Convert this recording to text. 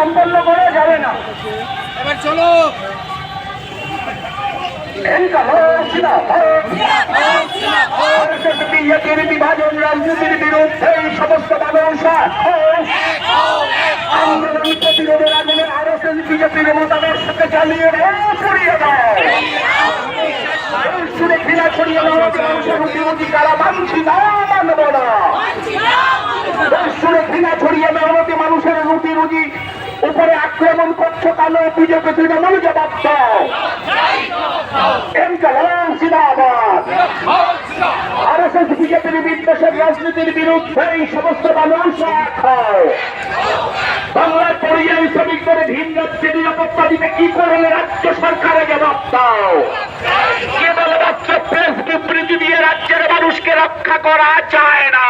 সম্পন্ন করা যাবে না। এবার চলো। বিভাজন রাজনীতির বিরুদ্ধে এই সমস্ত মানুষ আন্দোলন প্রতিরোধের আগুনে আরও বিজেপির সাথে চালিয়ে ছড়িয়ে সুরে ঘৃণা ছড়িয়ে দাও মানুষের রুটি রুটি কারা মানছি না মানব না ঘৃণা ছড়িয়ে মেহনতি আক্রমণ করছ কেন বিজেপি তৃণমূল জবাব এনকালাম জিন্দাবাদ। আরএসএস বিজেপির বিদ্বেষের রাজনীতির বিরুদ্ধে এই সমস্ত মানুষ বাংলার পরিযায়ী শ্রমিকদের ভিন রাজ্যে নিরাপত্তা দিতে কি করলে রাজ্য সরকারে জবাব দাও? কেবলমাত্র প্রেস বিবৃতি দিয়ে রাজ্যের মানুষকে রক্ষা করা যায় না।